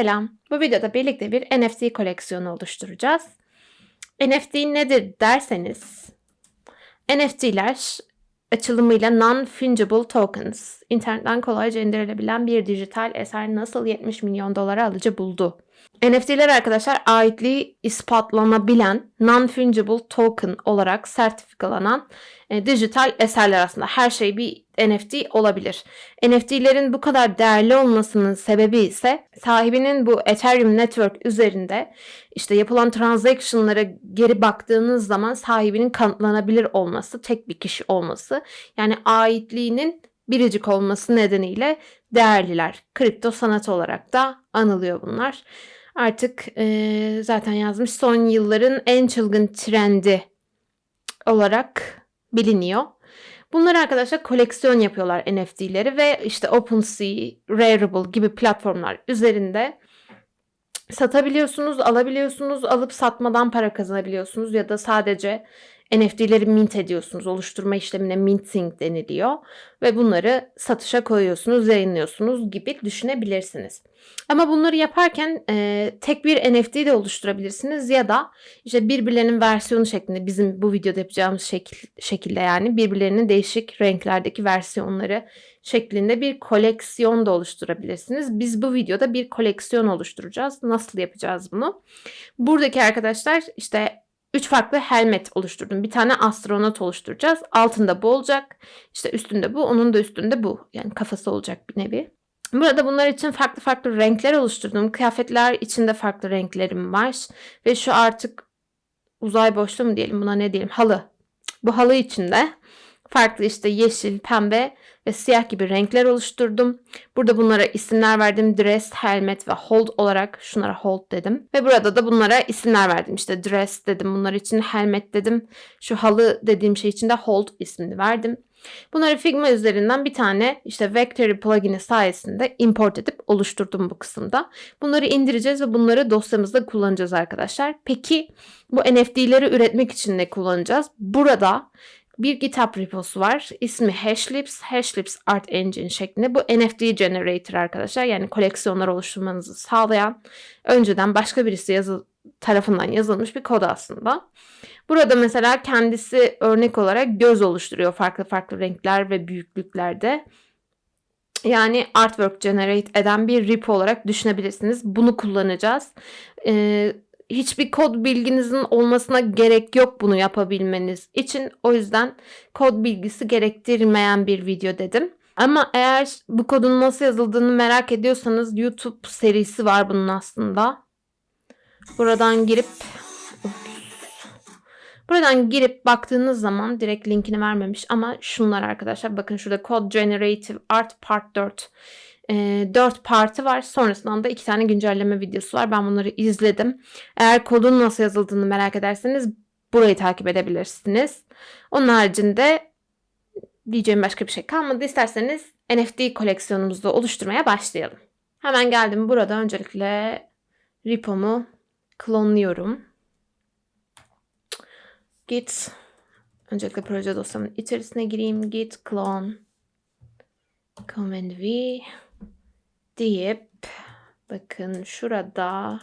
Selam. Bu videoda birlikte bir NFT koleksiyonu oluşturacağız. NFT nedir derseniz, NFT'ler açılımıyla Non-Fungible Tokens, internetten kolayca indirilebilen bir dijital eser nasıl 70 milyon dolara alıcı buldu? NFT'ler arkadaşlar aitliği ispatlanabilen non-fungible token olarak sertifikalanan e, dijital eserler aslında. Her şey bir NFT olabilir. NFT'lerin bu kadar değerli olmasının sebebi ise sahibinin bu Ethereum Network üzerinde işte yapılan transaction'lara geri baktığınız zaman sahibinin kanıtlanabilir olması, tek bir kişi olması. Yani aitliğinin biricik olması nedeniyle değerliler. Kripto sanat olarak da anılıyor bunlar. Artık e, zaten yazmış son yılların en çılgın trendi olarak biliniyor. Bunlar arkadaşlar koleksiyon yapıyorlar NFT'leri ve işte OpenSea, Rarible gibi platformlar üzerinde satabiliyorsunuz, alabiliyorsunuz, alıp satmadan para kazanabiliyorsunuz ya da sadece NFT'leri mint ediyorsunuz. Oluşturma işlemine minting deniliyor. Ve bunları satışa koyuyorsunuz, yayınlıyorsunuz gibi düşünebilirsiniz. Ama bunları yaparken e, tek bir NFT de oluşturabilirsiniz ya da işte birbirlerinin versiyonu şeklinde bizim bu videoda yapacağımız şekil, şekilde yani birbirlerinin değişik renklerdeki versiyonları şeklinde bir koleksiyon da oluşturabilirsiniz. Biz bu videoda bir koleksiyon oluşturacağız. Nasıl yapacağız bunu? Buradaki arkadaşlar işte Üç farklı helmet oluşturdum. Bir tane astronot oluşturacağız. Altında bu olacak. İşte üstünde bu, onun da üstünde bu. Yani kafası olacak bir nevi. Burada bunlar için farklı farklı renkler oluşturdum. Kıyafetler içinde farklı renklerim var. Ve şu artık uzay boşluğu mu diyelim buna ne diyelim halı. Bu halı içinde farklı işte yeşil, pembe ve siyah gibi renkler oluşturdum. Burada bunlara isimler verdim. Dress, helmet ve hold olarak şunlara hold dedim. Ve burada da bunlara isimler verdim. İşte dress dedim. Bunlar için helmet dedim. Şu halı dediğim şey için de hold ismini verdim. Bunları Figma üzerinden bir tane işte Vectory plugin'i sayesinde import edip oluşturdum bu kısımda. Bunları indireceğiz ve bunları dosyamızda kullanacağız arkadaşlar. Peki bu NFT'leri üretmek için ne kullanacağız? Burada bir GitHub reposu var. İsmi Hashlips, Hashlips Art Engine şeklinde. Bu NFT generator arkadaşlar. Yani koleksiyonlar oluşturmanızı sağlayan önceden başka birisi yazı tarafından yazılmış bir kod aslında. Burada mesela kendisi örnek olarak göz oluşturuyor farklı farklı renkler ve büyüklüklerde. Yani artwork generate eden bir repo olarak düşünebilirsiniz. Bunu kullanacağız. Ee, hiçbir kod bilginizin olmasına gerek yok bunu yapabilmeniz için. O yüzden kod bilgisi gerektirmeyen bir video dedim. Ama eğer bu kodun nasıl yazıldığını merak ediyorsanız YouTube serisi var bunun aslında. Buradan girip Buradan girip baktığınız zaman direkt linkini vermemiş ama şunlar arkadaşlar bakın şurada Code Generative Art Part 4 e, 4 parti var. Sonrasında da 2 tane güncelleme videosu var. Ben bunları izledim. Eğer kodun nasıl yazıldığını merak ederseniz burayı takip edebilirsiniz. Onun haricinde diyeceğim başka bir şey kalmadı. İsterseniz NFT koleksiyonumuzu oluşturmaya başlayalım. Hemen geldim burada öncelikle repomu klonluyorum. Git öncelikle proje dosyamın içerisine gireyim. Git clone command v deyip bakın şurada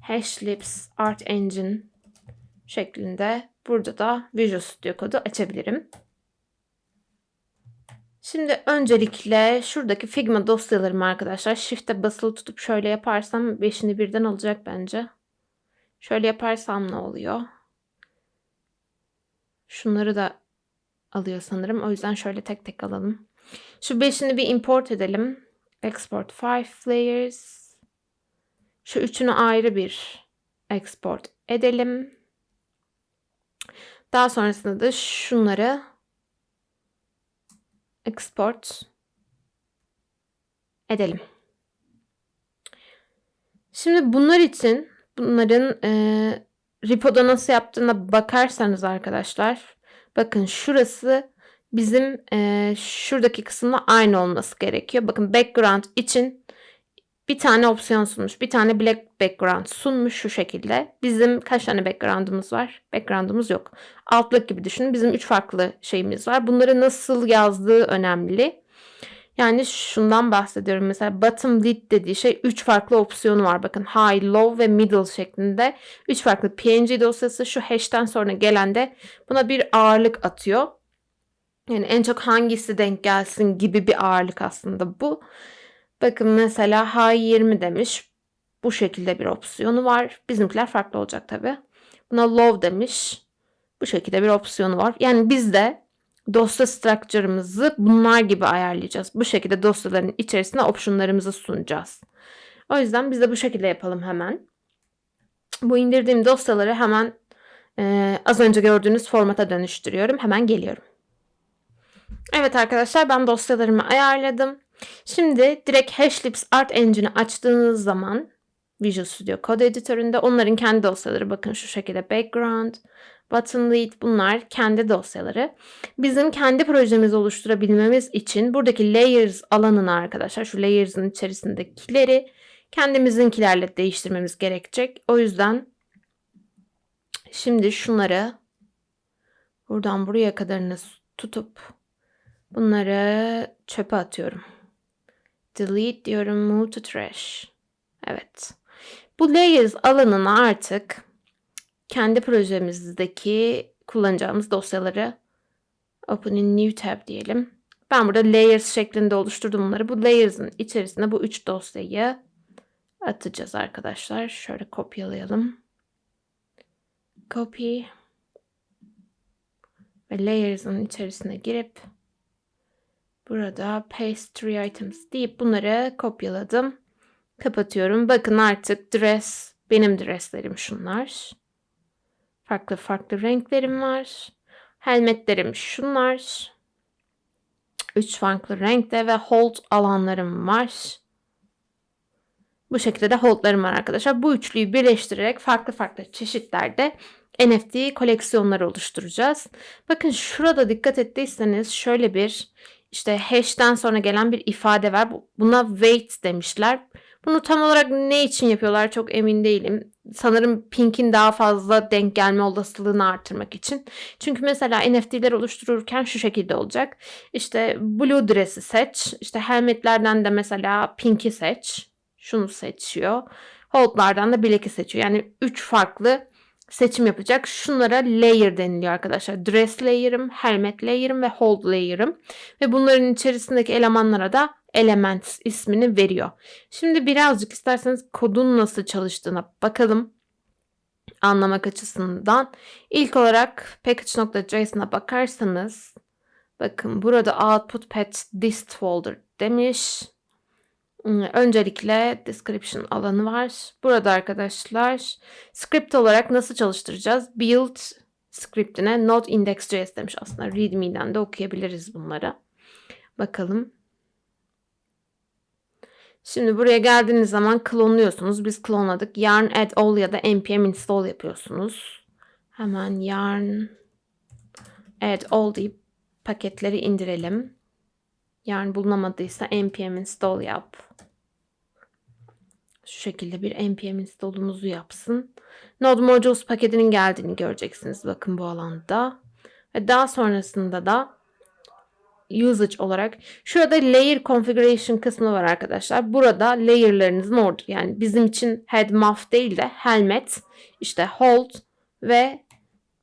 Hashlips Art Engine şeklinde burada da Visual Studio kodu açabilirim. Şimdi öncelikle şuradaki Figma dosyalarımı arkadaşlar Shift'e basılı tutup şöyle yaparsam 5'ini birden alacak bence. Şöyle yaparsam ne oluyor? Şunları da alıyor sanırım. O yüzden şöyle tek tek alalım. Şu 5'ini bir import edelim. Export 5 layers. Şu üçünü ayrı bir export edelim. Daha sonrasında da şunları export edelim. Şimdi bunlar için bunların e, repoda nasıl yaptığına bakarsanız arkadaşlar bakın şurası bizim e, şuradaki kısımla aynı olması gerekiyor. Bakın background için bir tane opsiyon sunmuş. Bir tane black background sunmuş şu şekilde. Bizim kaç tane background'ımız var? Background'ımız yok. Altlık gibi düşünün. Bizim üç farklı şeyimiz var. Bunları nasıl yazdığı önemli. Yani şundan bahsediyorum. Mesela bottom lead dediği şey 3 farklı opsiyonu var. Bakın high, low ve middle şeklinde 3 farklı PNG dosyası. Şu hash'ten sonra gelen de buna bir ağırlık atıyor. Yani en çok hangisi denk gelsin gibi bir ağırlık aslında bu. Bakın mesela high 20 demiş. Bu şekilde bir opsiyonu var. Bizimkiler farklı olacak tabi. Buna low demiş. Bu şekilde bir opsiyonu var. Yani biz de dosya structure'ımızı bunlar gibi ayarlayacağız. Bu şekilde dosyaların içerisine optionlarımızı sunacağız. O yüzden biz de bu şekilde yapalım hemen. Bu indirdiğim dosyaları hemen e, az önce gördüğünüz formata dönüştürüyorum. Hemen geliyorum. Evet arkadaşlar ben dosyalarımı ayarladım. Şimdi direkt Hashlips Art Engine'i açtığınız zaman Visual Studio Code editöründe onların kendi dosyaları bakın şu şekilde background, button lead bunlar kendi dosyaları. Bizim kendi projemizi oluşturabilmemiz için buradaki layers alanını arkadaşlar şu layers'ın içerisindekileri kendimizinkilerle değiştirmemiz gerekecek. O yüzden şimdi şunları buradan buraya kadarını tutup bunları çöpe atıyorum. Delete diyorum move to trash. Evet. Bu layers alanına artık kendi projemizdeki kullanacağımız dosyaları open in new tab diyelim. Ben burada layers şeklinde oluşturdum bunları. Bu layers'ın içerisine bu üç dosyayı atacağız arkadaşlar. Şöyle kopyalayalım. Copy ve layers'ın içerisine girip burada paste three items deyip bunları kopyaladım. Kapatıyorum. Bakın artık dress benim dresslerim şunlar. Farklı farklı renklerim var. Helmetlerim şunlar. Üç farklı renkte ve hold alanlarım var. Bu şekilde de holdlarım var arkadaşlar. Bu üçlüyü birleştirerek farklı farklı çeşitlerde NFT koleksiyonları oluşturacağız. Bakın şurada dikkat ettiyseniz şöyle bir işte hash'ten sonra gelen bir ifade var. Buna weight demişler. Bunu tam olarak ne için yapıyorlar çok emin değilim. Sanırım Pink'in daha fazla denk gelme olasılığını artırmak için. Çünkü mesela NFT'ler oluştururken şu şekilde olacak. İşte Blue Dress'i seç. İşte helmetlerden de mesela Pink'i seç. Şunu seçiyor. Hold'lardan da Black'i seçiyor. Yani 3 farklı seçim yapacak. Şunlara layer deniliyor arkadaşlar. Dress layer'ım, helmet layer'ım ve hold layer'ım. Ve bunların içerisindeki elemanlara da Elements ismini veriyor. Şimdi birazcık isterseniz kodun nasıl çalıştığına bakalım anlamak açısından. İlk olarak package.json'a bakarsanız bakın burada output path dist folder demiş. Hmm, öncelikle description alanı var. Burada arkadaşlar script olarak nasıl çalıştıracağız? Build scriptine node index.js demiş aslında. Readme'den de okuyabiliriz bunları. Bakalım. Şimdi buraya geldiğiniz zaman klonluyorsunuz. Biz klonladık. Yarn add all ya da npm install yapıyorsunuz. Hemen yarn add all deyip paketleri indirelim. Yarn bulunamadıysa npm install yap. Şu şekilde bir npm install'umuzu yapsın. Node modules paketinin geldiğini göreceksiniz. Bakın bu alanda. Ve daha sonrasında da usage olarak şurada layer configuration kısmı var arkadaşlar. Burada layer'larınızın orada yani bizim için head muff değil de helmet, işte hold ve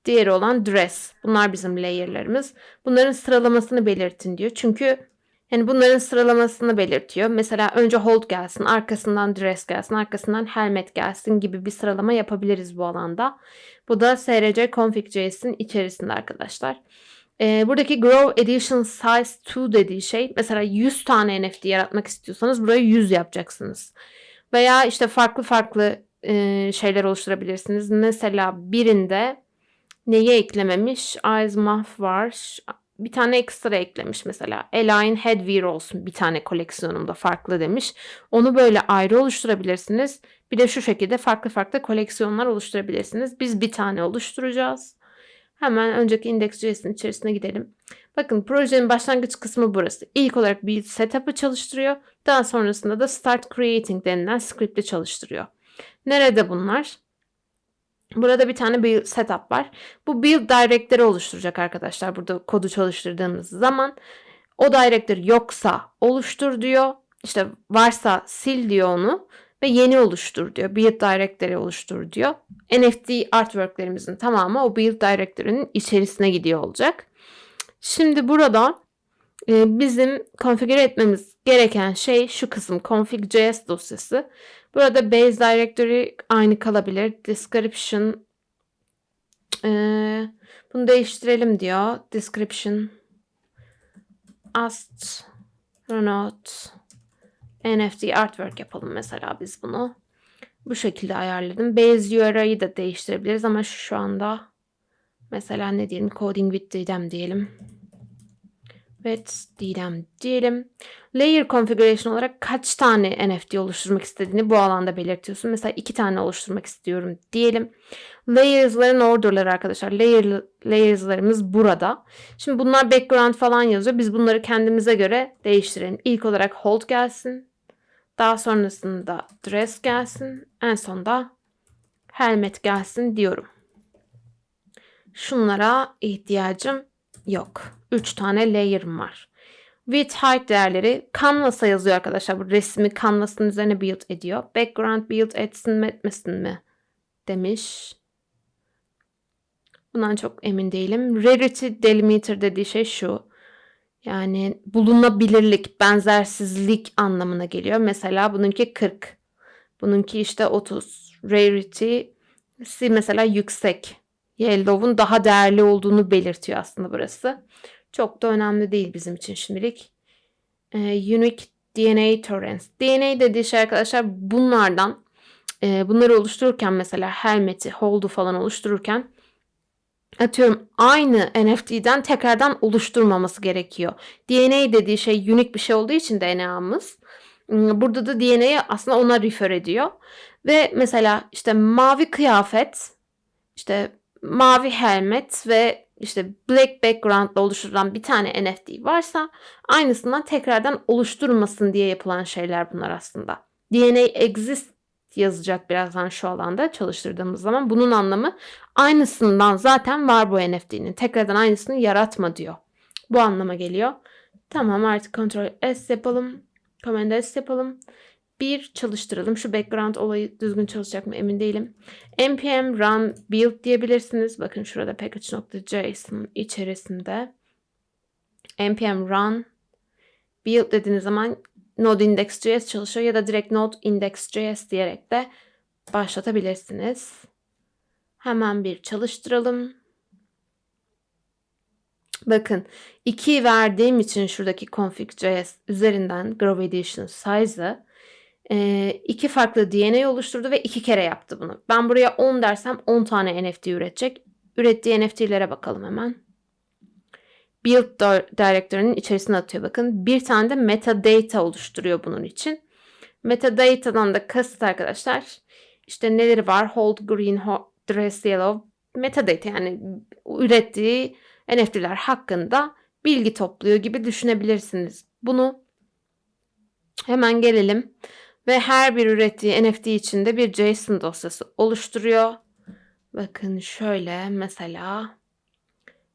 diğeri olan dress. Bunlar bizim layer'larımız. Bunların sıralamasını belirtin diyor. Çünkü yani bunların sıralamasını belirtiyor. Mesela önce hold gelsin, arkasından dress gelsin, arkasından helmet gelsin gibi bir sıralama yapabiliriz bu alanda. Bu da src config.js'in içerisinde arkadaşlar. E, buradaki Grow Edition Size 2 dediği şey mesela 100 tane NFT yaratmak istiyorsanız buraya 100 yapacaksınız. Veya işte farklı farklı e, şeyler oluşturabilirsiniz. Mesela birinde neyi eklememiş? Eyes Muff var. Bir tane ekstra eklemiş mesela. Align Headwear olsun bir tane koleksiyonumda farklı demiş. Onu böyle ayrı oluşturabilirsiniz. Bir de şu şekilde farklı farklı koleksiyonlar oluşturabilirsiniz. Biz bir tane oluşturacağız. Hemen önceki index.js'in içerisine gidelim. Bakın projenin başlangıç kısmı burası. İlk olarak bir setup'ı çalıştırıyor. Daha sonrasında da start creating denilen script'i çalıştırıyor. Nerede bunlar? Burada bir tane build setup var. Bu build direct'leri oluşturacak arkadaşlar. Burada kodu çalıştırdığımız zaman O director yoksa oluştur diyor. İşte varsa sil diyor onu ve yeni oluştur diyor. Build directory oluştur diyor. NFT artworklerimizin tamamı o build directory'nin içerisine gidiyor olacak. Şimdi burada e, bizim konfigüre etmemiz gereken şey şu kısım config.js dosyası. Burada base directory aynı kalabilir. Description e, bunu değiştirelim diyor. Description ast Renault NFT artwork yapalım mesela biz bunu. Bu şekilde ayarladım. Base URI'yi da değiştirebiliriz ama şu anda mesela ne diyelim coding with diyelim. With Didem diyelim. Layer configuration olarak kaç tane NFT oluşturmak istediğini bu alanda belirtiyorsun. Mesela iki tane oluşturmak istiyorum diyelim. Layers'ların order'ları arkadaşlar. Layer, layers'larımız burada. Şimdi bunlar background falan yazıyor. Biz bunları kendimize göre değiştirelim. İlk olarak hold gelsin. Daha sonrasında dress gelsin. En sonda helmet gelsin diyorum. Şunlara ihtiyacım yok. 3 tane layer'ım var. Width height değerleri canvas'a yazıyor arkadaşlar. Bu resmi canvas'ın üzerine build ediyor. Background build etsin mi etmesin mi demiş. Bundan çok emin değilim. Rarity delimiter dediği şey şu. Yani bulunabilirlik, benzersizlik anlamına geliyor. Mesela bununki 40. Bununki işte 30. Rarity mesela yüksek. Yellow'un daha değerli olduğunu belirtiyor aslında burası. Çok da önemli değil bizim için şimdilik. Ee, unique DNA Torrents. DNA dediği şey arkadaşlar bunlardan e, bunları oluştururken mesela helmeti, hold'u falan oluştururken atıyorum aynı NFT'den tekrardan oluşturmaması gerekiyor. DNA dediği şey unique bir şey olduğu için DNA'mız. Hmm, burada da DNA aslında ona refer ediyor. Ve mesela işte mavi kıyafet, işte mavi helmet ve işte black background'la oluşturulan bir tane NFT varsa aynısından tekrardan oluşturmasın diye yapılan şeyler bunlar aslında. DNA exist yazacak birazdan şu alanda çalıştırdığımız zaman bunun anlamı aynısından zaten var bu NFT'nin. Tekrardan aynısını yaratma diyor. Bu anlama geliyor. Tamam artık Ctrl S yapalım. Command S yapalım. Bir çalıştıralım. Şu background olayı düzgün çalışacak mı emin değilim. npm run build diyebilirsiniz. Bakın şurada package.json içerisinde npm run build dediğiniz zaman Node Index.js çalışıyor ya da direkt Node Index.js diyerek de başlatabilirsiniz. Hemen bir çalıştıralım. Bakın 2 verdiğim için şuradaki config.js üzerinden Grow Edition size'ı iki farklı DNA oluşturdu ve iki kere yaptı bunu. Ben buraya 10 dersem 10 tane NFT üretecek. Ürettiği NFT'lere bakalım hemen. Build Directory'nin içerisine atıyor bakın. Bir tane de metadata oluşturuyor bunun için. Metadata'dan da kasıt arkadaşlar işte neleri var? Hold green, hold, dress yellow. Metadata yani ürettiği NFT'ler hakkında bilgi topluyor gibi düşünebilirsiniz. Bunu hemen gelelim ve her bir ürettiği NFT içinde bir JSON dosyası oluşturuyor. Bakın şöyle mesela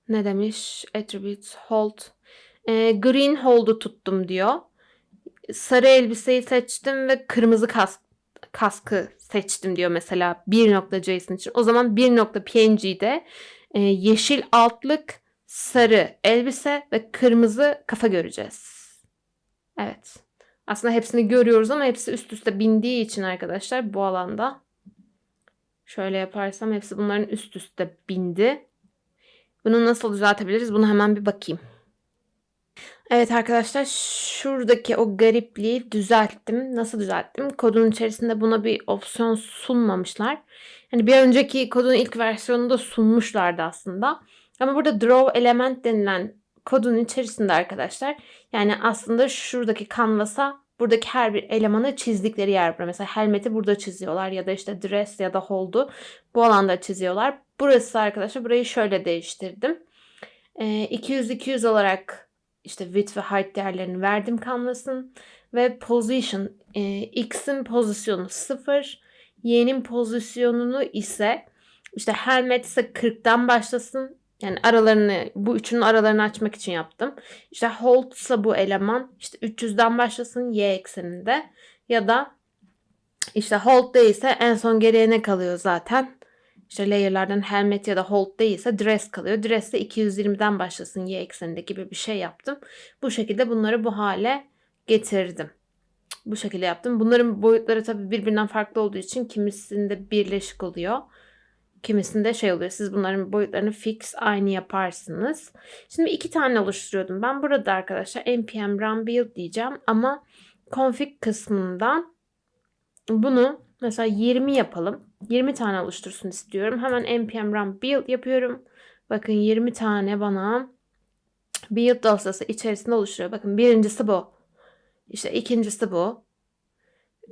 ne demiş? Attributes hold. E, green hold'u tuttum diyor. Sarı elbiseyi seçtim ve kırmızı kask, kaskı seçtim diyor mesela 1.json için. O zaman 1.png'de e, yeşil altlık, sarı elbise ve kırmızı kafa göreceğiz. Evet. Aslında hepsini görüyoruz ama hepsi üst üste bindiği için arkadaşlar bu alanda şöyle yaparsam hepsi bunların üst üste bindi. Bunu nasıl düzeltebiliriz? Bunu hemen bir bakayım. Evet arkadaşlar şuradaki o garipliği düzelttim. Nasıl düzelttim? Kodun içerisinde buna bir opsiyon sunmamışlar. Hani bir önceki kodun ilk versiyonunda sunmuşlardı aslında. Ama burada draw element denilen kodun içerisinde arkadaşlar yani aslında şuradaki kanvasa buradaki her bir elemanı çizdikleri yer burada. Mesela helmeti burada çiziyorlar ya da işte dress ya da hold'u bu alanda çiziyorlar. Burası arkadaşlar burayı şöyle değiştirdim. E, 200-200 olarak işte width ve height değerlerini verdim canvas'ın ve position e, x'in pozisyonu 0 y'nin pozisyonunu ise işte helmet ise 40'tan başlasın Yani aralarını bu üçünün aralarını açmak için yaptım. İşte hold ise bu eleman işte 300'den başlasın y ekseninde ya da işte hold değilse en son geriye ne kalıyor zaten? İşte layer'lardan helmet ya da hold değilse dress kalıyor. Dress de 220'den başlasın y ekseninde gibi bir şey yaptım. Bu şekilde bunları bu hale getirdim. Bu şekilde yaptım. Bunların boyutları tabii birbirinden farklı olduğu için kimisinde birleşik oluyor. Kimisinde şey oluyor. Siz bunların boyutlarını fix aynı yaparsınız. Şimdi iki tane oluşturuyordum. Ben burada arkadaşlar npm run build diyeceğim ama config kısmından bunu mesela 20 yapalım. 20 tane oluştursun istiyorum. Hemen npm run build yapıyorum. Bakın 20 tane bana build dosyası içerisinde oluşturuyor. Bakın birincisi bu. İşte ikincisi bu.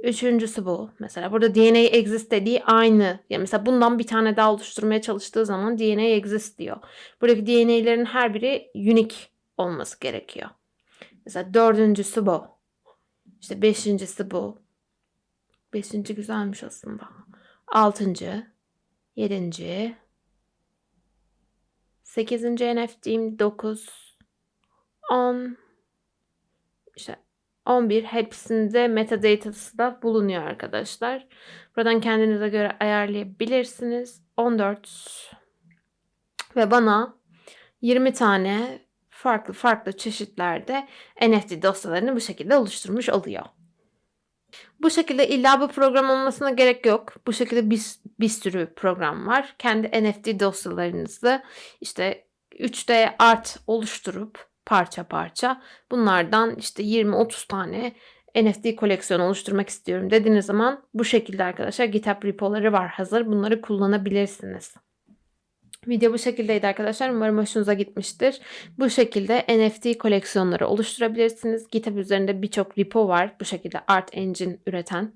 Üçüncüsü bu. Mesela burada DNA exist dediği aynı. Ya mesela bundan bir tane daha oluşturmaya çalıştığı zaman DNA exist diyor. Buradaki DNA'lerin her biri unique olması gerekiyor. Mesela dördüncüsü bu. İşte beşincisi bu. Beşinci güzelmiş aslında. Altıncı. Yedinci. Sekizinci NFT'im dokuz. On. İşte 11 hepsinde metadatalısı da bulunuyor arkadaşlar. Buradan kendinize göre ayarlayabilirsiniz. 14 ve bana 20 tane farklı farklı çeşitlerde NFT dosyalarını bu şekilde oluşturmuş oluyor. Bu şekilde illa bu program olmasına gerek yok. Bu şekilde bir, bir sürü program var. Kendi NFT dosyalarınızı işte 3D art oluşturup parça parça bunlardan işte 20-30 tane NFT koleksiyonu oluşturmak istiyorum dediğiniz zaman bu şekilde arkadaşlar GitHub repoları var hazır. Bunları kullanabilirsiniz. Video bu şekildeydi arkadaşlar. Umarım hoşunuza gitmiştir. Bu şekilde NFT koleksiyonları oluşturabilirsiniz. GitHub üzerinde birçok repo var. Bu şekilde Art Engine üreten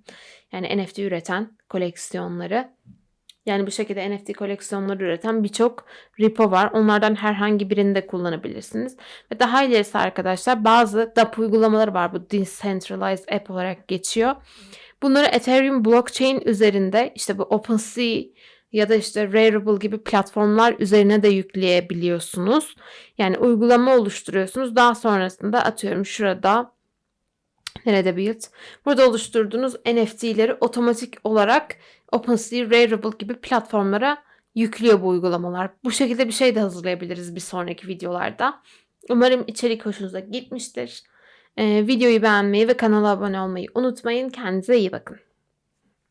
yani NFT üreten koleksiyonları. Yani bu şekilde NFT koleksiyonları üreten birçok repo var. Onlardan herhangi birini de kullanabilirsiniz. Ve daha ilerisi arkadaşlar bazı DApp uygulamaları var. Bu Decentralized App olarak geçiyor. Bunları Ethereum blockchain üzerinde işte bu OpenSea ya da işte Rarible gibi platformlar üzerine de yükleyebiliyorsunuz. Yani uygulama oluşturuyorsunuz. Daha sonrasında atıyorum şurada nerede build? Burada oluşturduğunuz NFT'leri otomatik olarak OpenSea, Rarible gibi platformlara yüklüyor bu uygulamalar. Bu şekilde bir şey de hazırlayabiliriz bir sonraki videolarda. Umarım içerik hoşunuza gitmiştir. Ee, videoyu beğenmeyi ve kanala abone olmayı unutmayın. Kendinize iyi bakın.